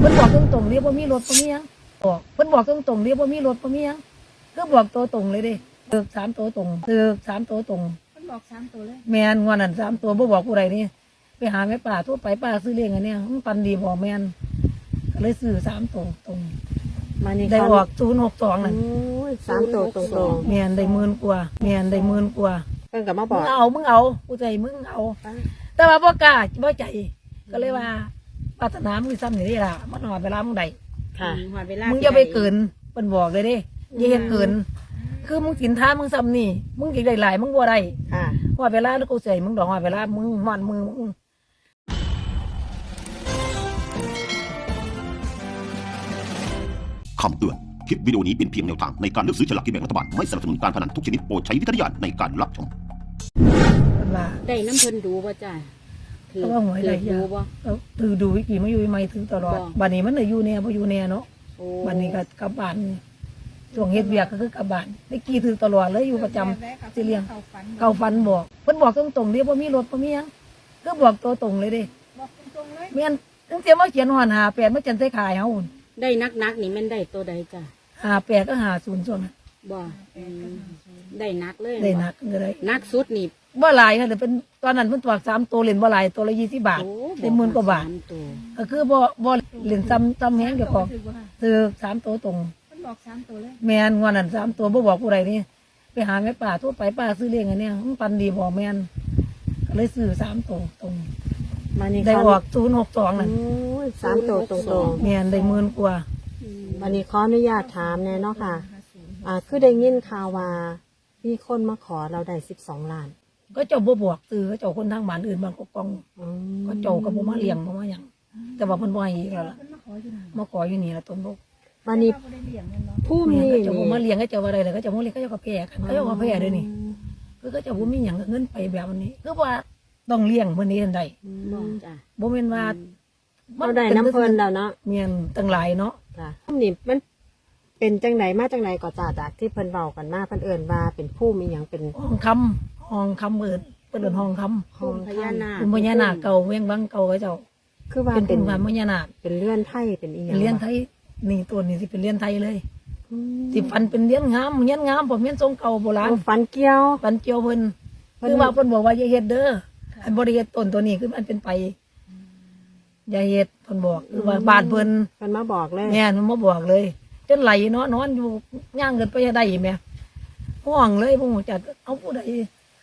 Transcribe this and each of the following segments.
เพิ่นบอกตรงๆเรียกว่ามีรถบ่มีหยังบอกเพิ่นบอกตรงๆเรียกว่ามีรถบ่มีหยังคือบอกตัวตรงเลยเด้เออสามตัวตรงเออสามตัวตรง มันบอกสามตัวเลยแมนงวดนั้นสามตัวบ่บอกผู้ใดนี่ไปหาแม่ป่าทั่วไปป้าซื้อเลี้ยงอันเนี้ยมันปันดีบอกแมนก็เลยซื้อสามตัวตรง มานี่ได้เขาออกศูนย์หกสองนั่นโอ้ยสามตัวตรงแมนได้หมื่นกว่าแมนได้หมื่นกว่าๆเพิ่นก็มาบมึอกงเอามึงเอากูใจมึงเอา แต่ว่าบ่กล้าบ่ใจก็เลยว่า ปรารถนามึงซ้ำนี่ได้ล่ะมันหอดเวลามึงได้ค่ะ หอดเวลามึงอย่าไปเกินเปิ้นบอกเลยเด้อย่าเฮ็ดเกิน คือมึงสินทานมึงซ้ำนี่ มึงสิได้หลายมึงบ่ได้ค่ะ หอดเวลาแล้วกูใส่มึงดอกหอดเวลามึงหอนมือมึงคำเตือน คลิปวิดีโอนี้เป็นเพียงแนวทางในการเลือกซื้อฉลากกินแบ่งรัฐบาล ไม่สนับสนุนการพนันทุกชนิดโปรดใช้วิจารณญาณในการรับชมเพิ่นว่าได้น้ำเพิ่นดูป่ะจ้าถือ เพราะว่าหวยได้ถือดูยากป่ะเอาถือดูวิกีมาอยู่ไม่ถือตลอด บ่ บัดนี้มันน่ะอยู่แน่บ่อยู่แน่เนาะ โอ้บัดนี้ก็กลับบ้านช่วงเฮ็ดเวียกก็คือกลับบ้านได้กี่ถือตลอดเลยอยู่ประจำ สิเลี้ยง เก่าฟันบอกเพิ่นบอกตรงๆเด้บ่มีรถบ่มีหยังก็บอกตัวตรงเลยเด้บอกตรงๆเลยแม่นตั้งแต่มาเขียนหอนหาแปดมาจันใส่ขายเฮาหุ่นได้นักนักๆนี่แมันได้ตัวใดจ้าหาแปดก็หาศูนย์ส่วนนั้นบ่อืม ได้นักเลยได้หนักก็ได้นักสุดนี่บ่หลายค่ะแต่เป็นตอนนั้นเพิ่นตวกสามตัวเล่นบ่หลายตัวละ20บาทโอ้ได้หมื่นกว่าบาทสมตัวก็คือบ่บ่เล่นซ้ำซ้ำแฮงเจ้าของซื้อสามตัวตรงมันบอกสามตัวเลยแม่นงวดนั้นสามตัวบ่บอกผู้ใดนี่ไปหาแม่ป่าทั่วไปป้าซื้อเลี้ยงอันเนี้ยมันปันดีบอกแม่นก็เลยซื้อสามตัวตรงมานี่ได้เขาออก062นั่นโอ้ยสามตัวตรงแม่นได้หมื่นกว่าๆมานี่ขออนุญาตถามแน่เนาะค่ะ อ่าคือได้ยินข่าวว่า มีคนมาขอเราได้สิบสองล้านก็เจ้าบ่บอกซื้อก็เจ้าคนทางบ้านอื่นบางกอกกองอืมก็เจ้าก็บ่มาเลี้ยงบ่มาหยังแต่ว่าเพิ่นบ่ให้อีกแล้วล่ะมาขออยู่นี่ล่ะต้นบกมานี่ผู้แม่มีก็เจ้าบ่นี่มาเลี้ยงก็เจ้าว่าได้เลยก็เจ้าบ่เลี้ยงก็เจ้าก็แพ้กันก็เจ้าก็แพ้เด้อนี่คือก็เจ้าบ่มีหยังเงินไปแบบนี้คือว่าต้องเลี้ยงเพิ่นนี่ทันใดบอกจ้าบ่แม่นว่าเราได้น้ำเพลินแล้วเนาะเมียนตั้งหลายเนาะค่ะผู้นี่มัน เป็นจังไหนมาจังไหนก็จ่าจากที่เพิ่นเว้ากันมาเพิ่นเอิ้นว่าเป็นผู้มีหยังเป็นห้องคำห้องคำเอิ้นเพิ่นเอิ้นห้องคำภูมิพญานาคเป็นพญานาคเก่าเวียงบังเก่าก็เจ้าคือว่าเป็นเป็เป็นนพญานาคเป็นเลื่อนไทยเป็นอีหยัเป็นงเลี้ยนไทยนี่ตัวนี้สิเป็นเลี้ยนไทยเลยอืมสิฟันเป็นเลี้ยนงามเลี้ยนงามผมเลี้ยนทรงเก่าโบราณเอาฟันเกี้ยว ปันเจียวเพิ่นเพิ่น คือว่าเพิ่นบอกว่าอย่าเฮ็ดเด้ออันบริเฮ็ดต้นตัวนี้คือมันเป็นไปอย่าเฮ็ดเพิ่นบอกคือว่าบ้านเพิ่นเพิ่นมาบอกเลยแม่นมันมาบอกเลย จนไหลเนาะนอนอยู่ย่างเกินไปได้แม่ห้องเลยพวกจัดเอาผู้ใด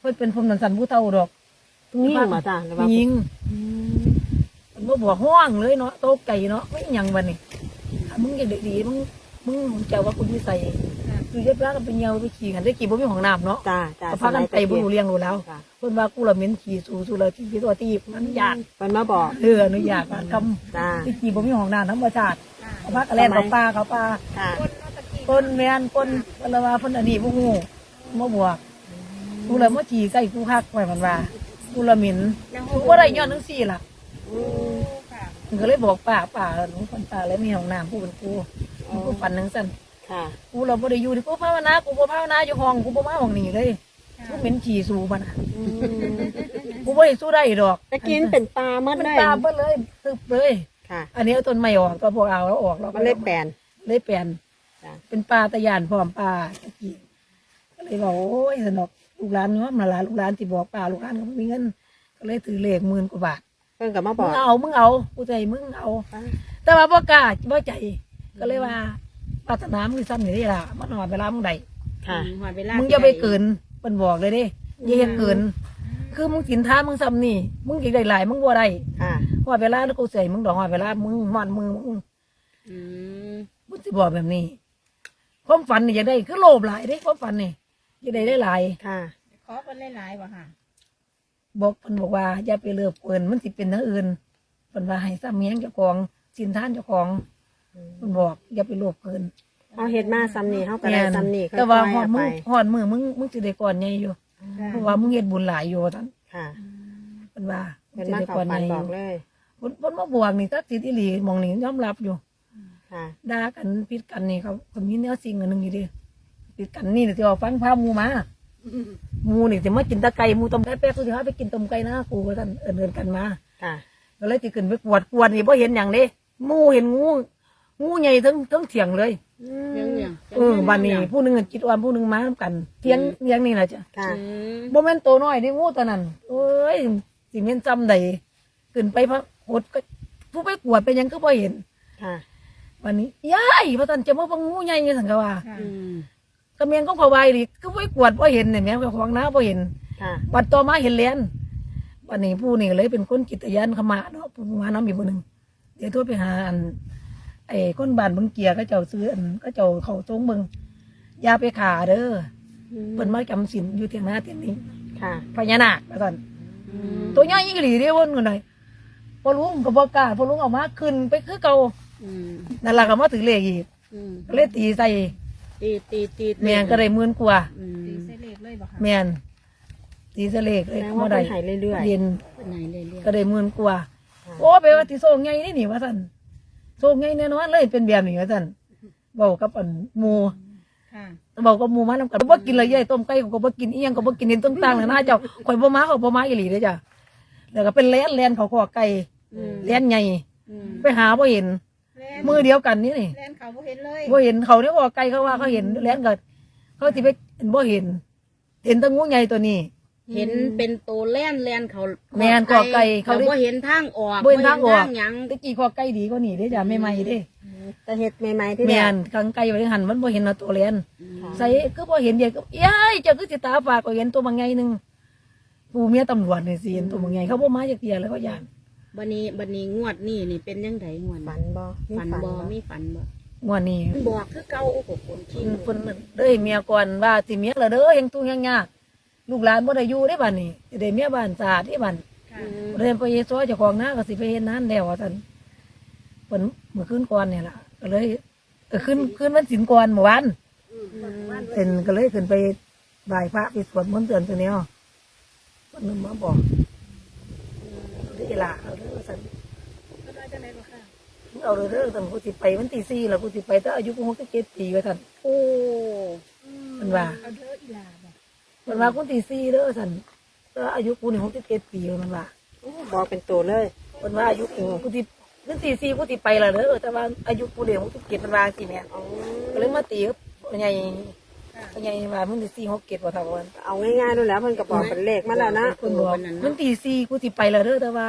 เพิ่นเป็นผมนันสันผู้เฒ่าดอกยิ่งมาจ้ะหรือว่ายิงอืมเพิ่นบ่บอกห้องเลยเนาะโตกไก่เนาะไม่หยังบัดนี้ถ้ามึงอยากได้ดีมึงมึงเจ้าว่าคุณวิสัยคือยัดร้านกันไปเหี่ยวไปขี่กันได้ขี่บ่มีห้องน้ำเนาะจ้าจ้าก็พากันไปบ่รู้เรื่องรู้แล้วจ้ะเพิ่นว่ากูละเหม็นขี่สู่สู่เลยขี่ตัวตีบมันยากเพิ่นมาบอกเอออนุญาตมากำจ้าที่ขี่บ่มีห้องน้ำธรรมชาติ เขาพากันแล่นเขาป่าเขาป่าค่ะคนแม่นคนเพิ่นละว่าเพิ่นอันนี้บ่ฮู้มาบวกกูเลยมาขี่ใส่กูคักไว้มันว่ากูละเหม็นกูบ่ได้ย้อนจังซี่ล่ะมันก็เลยบอกป้าป้าหนูคนป้าแล้วมีห้องน้ำผู้เป็นกูมันกูฝันจังซั่นค่ะกูเราบ่ได้อยู่ที่กูภาวนากูบ่ภาวนาอยู่ห้องกูบ่มาห้องนี้เลยกูเหม็นขี่สู่มันน่ะอืมกูบ่ได้สู้ได้ดอกตะกินเป็นตาเมื่อมันได้ตามเบิดเลยตึบเลย ค่ะ อันนี้เอาต้นไม้ออกก็พวกเอาแล้วออกแล้วมันเลยแปลน เลยเปลี่ยนจ้ะ เป็นปลาตะยานพร้อมปลาตะกี้ก็เลยบอกโอ้ยสนุกลูกหลานเนาะมาหลานลูกหลานที่บอกปลาลูกหลานก็บ่มีเงิน ก็เลยถือเลขหมื่นกว่าบาทเพิ่นก็มาบมึองกเอามึงเอากูใจมึงเอาแต่ว่าบ่กล้าบ่ใจก็เลยว่าปรารถนามึงซ้ำนี่ได้ล่ะมันหอดเวลามึงได้ค่ะ หอดเวลามึงอย่าไปเกินเพิ่นบอกเลยเด้อย่าเฮ็ดเกิน คือมึงสินท้ามึงซ้ำนี่มึงอีกได้หลายมึงบ่ได้ ค่ะ หอดเวลาแล้วกูใส่มึงดอกหอดเวลามึงหอดมือมึงอืมมึงสิบอกแบบนี้ความฝันนี่อยากได้คือโลภหลายเด้ความฝันนี่อยากได้ได้หลายค่ะ ขอเป็นหลายๆบ่ค่ะ บอกเพิ่นบอกว่า อย่าไปเลือกเกินมันสิเป็นทางอื่นเพิ่นว่าให้ซ้ำเมียงเจ้าของสินท่านเจ้าของเพิ่นบอก อย่าไปโลภเกินเอาเฮ็ดมาซ้ำนี่เฮาก็ได้ซ้ำนี่ค่อยๆแต่ว่าหอเอาดไปมือหอดมือมึงมึงสิได้ก่อนใหญ่อยู่เพราะว่ามึงเฮ็ดบุญหลายอยู่ท่านค่ะเพิ่นว่ามึเพิ่งนสิมาได้เข้าก่อนใหฝัญ่นอบอยู่กเลย เพิ่นเพิ่นมาบวกนี่ถ้าสิทธิ์อีหลีหมองนี่ยอมรับอยู่ค่ะด่ากันผิดกันนี่เขาเขามีแนวสิ่งอันหนึงอยู่ดิผิดกันนี่สิเอาฟังพาหมูมาหมูนี่จะมากินตะไก่หมูต้มไก่แป๊บสุดท้ายไปกินต้มไก่นะกูก็ท่านเอินเอินกันมาค่ะก็เลยติขึ้นไปกวดกวดนี่พอเห็นอย่างนี้หมูเห็นงูงูใหญ่ทั้งทั้งเถียงเลยเรื่องเนี่ยเออบันนี้ผู้หนึงอะจิตอ่อนผู้หนึงมานํกันเถียงเถียงนี่แหละจ้ะค่ะอืมบ่แม่นตัวน้อยนี่งูตัวนั้นโอ้ยสิแม่นจำได้ขึ้นไปพระโหดก็ผู้ไปกวดไปหยังก็บ่เห็น ค่ะวันนี้ยายพระตันจะมาบังงูใหญ่ยังสังกะว่าอืมก็เมียนก็พอไว้ดิก็ไปกวดบ่เห็นเนี่ยแม่ของน้าบ่เห็น ค่ะบัดต่อมาเห็นเลียนวันนี้ผู้นี่เลยเป็นคนกิตยานขมาเนาะผู้มาน้ำอีกผู้หนึ่งเดี๋ยวโทรไปหาอันไอ้คนบ้านเบิ่งเกียร์ก็เจ้าซื้ออันก็เจ้าเขาทรงเบิ่งอย่าไปขาเด้อเพิ่นมาจำศีลอยู่เที่ยงหน้าเที่ยงนี้ค่ะพญานาคว่าซั่นอืมตัวใหญ่อีหลีเด้อวนกันหน่อย พอลุงก็บ่กล้าพอลุงเอามาขึ้นไปคือเก่าอืมนั่นล่ะก็มาถึงเลขอีกอืมก็เลยตีใส่ตีตีตีแม่นก็ได้หมื่นกว่าอืมตีเส้นเลขเลยบ่ค่ะแม่นตีใส่เลขเลยแสดงก็ว่าบ่ได้เพิ่นใหายเรื่อยเรียนเป็นไหนเลยเรียกก็ได้หมื่นกว่าค่ะโอ้ไปว่าที่โซ่ไงนี่นี่ว่าท่านโซ่ไงแน่นอนเลยเป็นแบบนี้ว่าท่านบอกกับอันหมูค่ะบอกกับหมูมาแล้วกันบ่กินเลยยัยต้มไก่ก็บ่กินเอียงก็บ่กินเห็นต่างๆเลยนะเจ้าข่อยบ่มาเขาบ่มาอีหลีเด้อจ้ะ แล้วก็เป็นแลนแลนเขาขอไก่อืมแลนใหญ่อืมไปหาบ่เห็นแล่นมือเดียวกันนี่นี่แล่นเขาบ่เห็นเลยบ่เห็นเขาเนี่ยขอไก่เขาว่าเขาเห็นแลนก็เขาสิไปบ่เห็น เห็นแตะงูใหญ่ตัวนี้ เห็นเป็นตัวแล่นแล่นเขาแม่นกอไก่เขาเขาได้บ่เห็นทางออกบ่เห็นทางออก บ่เห็นหยังตะกี้ขอไก่ดีกว่านี่เด้อจ้ะใหม่ๆเด้ๆแต่เห็ดใหม่ๆที่แม่แรกนกังไก่ไว้หันมันบ่เห็นเอาตัวแลนอืมใส่ก็พอเห็นใหญ่ก็ยายเจ้าคือสิตาฝากก็เห็นตัวบางไงหนึง ผู้เมียตำรวจนี่สิเห็นตัวบางไงเขาบ่มาจากเตียแล้วก็ยานบันนี้บันนี้งวดนี่นี่เป็นยังไงงวดฝันบ่มีฝันบ่มีฝันบ่งวดนี้บอกคือเก่าโอ้โหคนขี้เพิ่นเพิ่นเด้ยเมียก่อนว่าสิเมียละเด้อยังตุ้งยังยากลูกหลานบ่ได้อยู่ได้บัดนี้สิได้เมียบ้านสะอาดที่บัดค่ะอืมเรียนไปเยซอยเจ้าของนาก็สิไปเฮ็ดนั้นแล้วว่าซั่นเพิ่นเมื่อคืนก่อนเนี่ยล่ะก็เลยเออคืนคืนวันศีลก่อนเมื่อวานเป็นก็เลยขึ้นไปไหว้พระไปสวดมนต์เตือนตัวเนี้ยเพิ่นมาบอกได้ล่ะเอาเด้อว่าซั่นก็ได้จังได๋บ่ค่ะเอาเลยเด้อแต่กูสิไปวันที่สี่แล้วกูสิไปแต่อายุกูหกสิบเจ็ดปีว่าท่านโอ้มันว่า เอาเด้ออีหลาบ่มันว่ากูที่สี่เด้อท่านแต่อายุกูนี่หกสิบเจ็ดปีมันว่าบอกเป็นตัวเลย มันว่าอายุกูกูที่วันที่สี่กูสิไปและเด้อแต่ว่าอายุกูเดียวหกสิบเจ็ดมันว่าสิแม่ก็เลยมาตีกับพ่อ ใหญ่พ่อใหญ่ว่ามันที่สี่หกเจ็ดว่าเท่ากันเอาง่ายๆดูแล้วเพิ่นก็บอกเป็นเลขมาแล้วนะคนบอกมันที่สี่กูสิไปและเด้อแต่ว่า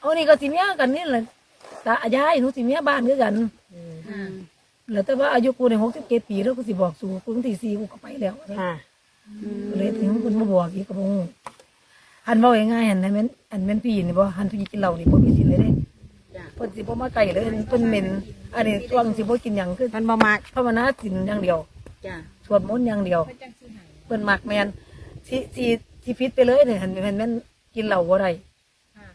เอานี่ก็สิเมียกันนี่แหละตายายหนูสิเมียบ้านคือกันอืมแล้วแต่ว่าอายุกูนี่หกสิบเจ็ดปีแล้วกูสิบอกสู่กูวันที่สี่กูก็ไปแล้วค่ะอืมเลยถึงคุณมาบอกอีกก็บ่ฮู้หันเว้าง่ายๆหันให้แม่นอันแม่นพี่นี่บ่หันพี่กินเหล้านี่บ่มีสิทธิ์เลยเด้จ้ะเพิ่นสิบ่มาไกลเลยเพิ่นเหม็นอันนี้ช่วงสิบ่กินหยังคือเพิ่นบ่มักภาวนาศีลอย่างเดียว จ้ะสวดมนต์อย่างเดียว เพิ่นจังสิให้เพิ่นมักแม่นสิสิสิผิดไปเลยเนี่ยหันแม่นแม่นกินเหล้าบ่ได้ค่ะ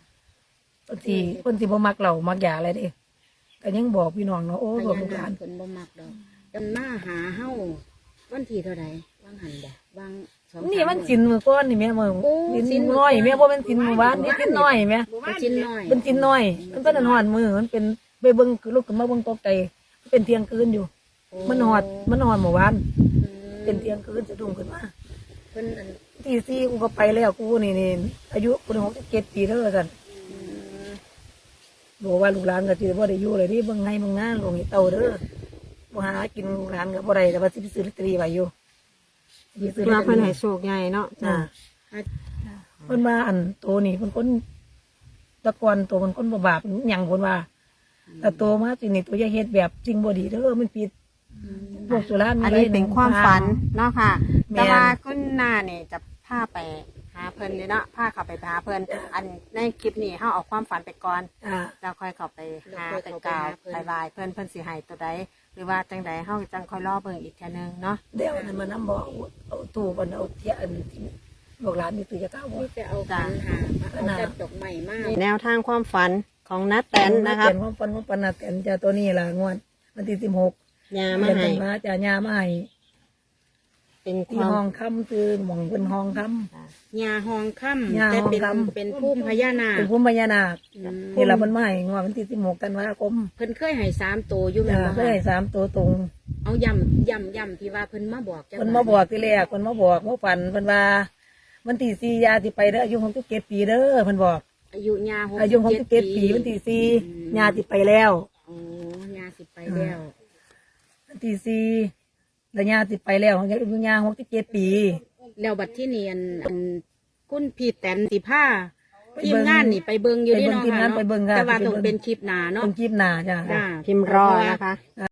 เพิ่นสิเพิ่นสิบ่มักเหล้ามักยาอะไรเด้ก็ยังบอกพี่น้องเนาะโอ้พบอกญาลูกหนาลาคนเพิ่นบ่มักดอกดำหน้าหาเฮาวันที่เท่าใดวางหันบ่วางสองนี่มันสาสินมื้อก่อนนี่แม่มื้อโอ้สินน้อยแม่บ่แม่นสินหมู่บ้านนี่สินน้อยแม่ก็ชิ้นน้อยเป็นจินน้อยมันเป็นอันหอนมือมันเป็นไปเบิ้งคือลูกขึ้นมาเบิ้งตกใจมันเป็นเที่ยงคืนอยู่ มันหอดมันหอดหมู่บ้านอืมเป็นเที่ยงคืนจะดุ้งขึ้นมาเพิ่นอันตีสี่กูก็ไปแล้วกูนี่นี่อายุกูหกสิบเจ็ดปีแล้วกันอืมบอกว่าลูกหลานก็จะบ่ได้อยู่เลยที่เบิ่งไงเบิ่งหน้าลงอีเต่าเด้อบ่หากินลูกหลานก็บ่ได้แต่ว่าสิไปซื้อลอตเตอรี่ไว้อยู่สิไปซื้อลเพื่ออตเตอเพิ่นรี่ให้โชคใหญ่เนาะอ่าจ้ะเพิ่นว่าอันโตนี่เพิ่นคนแตะกอนโตมันคนบ่บาปหยังเพิ่นว่าแต่โตมาสินี่ตัวอย่าเฮ็ดแบบจริงบ่ดีเด้อมันผิด พวกสุราอันนี้เป็นความฝันเนาะค่ะแม่นแต่ว่าคุณนาเนี่ยจะพาไปหาเพิ่นเลยเนาะพาเขาไปหาเพิ่นอันในคลิปนี้เฮาเอาความฝันไปก่อนอ่าแล้วค่อยเข้าไปหาไปกล่าวไปบายเพิ่นเพิ่นสิให้ตัวใดหรือว่าจังใดเฮาจังค่อยรอเบิ่งอีกเทื่อนึงเนาะเดี๋ยวนั้นมานำบอกเอาตู้บันเอาเทียอันที่บอกร้านมีตู้จะก้าวบ่นี่จะเอาขันหาเอาจัดดอกไม้มาแนวทางความฝันของนัดแตนนะครับเขียความฝันของปนัดแตนจะตัวนี้ล่ะงวดวันที่สิบหก ยาเดืมาอนให้กันมาจะยามาให้เป็นคที่วามห้องค่ำคือหม่องเป็นห้องค่ ยาหองค่ยาำแต่เป็นหองค่ำเป็นผู้พญานาำคเป็นพุ่มพญานาคอืมนี่ละมันมาให้งวดวันที่สิบหกกันวาคมเพิ่นเคยให้สามตัวอยู่แม่นอ่าบ่เพื่อให้สามตัวตรง เอาย่ำย่ำย่ำที่ว่าเพิ่นมาบอกจังคนมาบอกที่แรกคนมาบอกว่าฝันเพิ่นว่าวันที่สี่ยาสิไปเด้ออายุหกสิบเจ็ดปีเด้อเพิ่นบอก อายุยาหกอายุของสิบเจ็ดปีวันที่สี่ญาติไปแล้ว โอ้ยาสิไปแล้ว วันที่สี่แล้วญาติไปแล้วของยายญาหกสิบเจ็ดปี แล้วบัดที่เนียนอันคุณพี่แตนสิผ้าไปทีเบิ่มงงานนี่ไปเบิ่งอยู่ไปที่เบิ่งน้องทีมงานค่ะไปเบิ่งค่ะแต่ว่าไปเบิ่ต้องงเป็นคลิปหนาเนาะต้องคลิปหน้าจ้ะจ้าพิมพ์รอนะคะ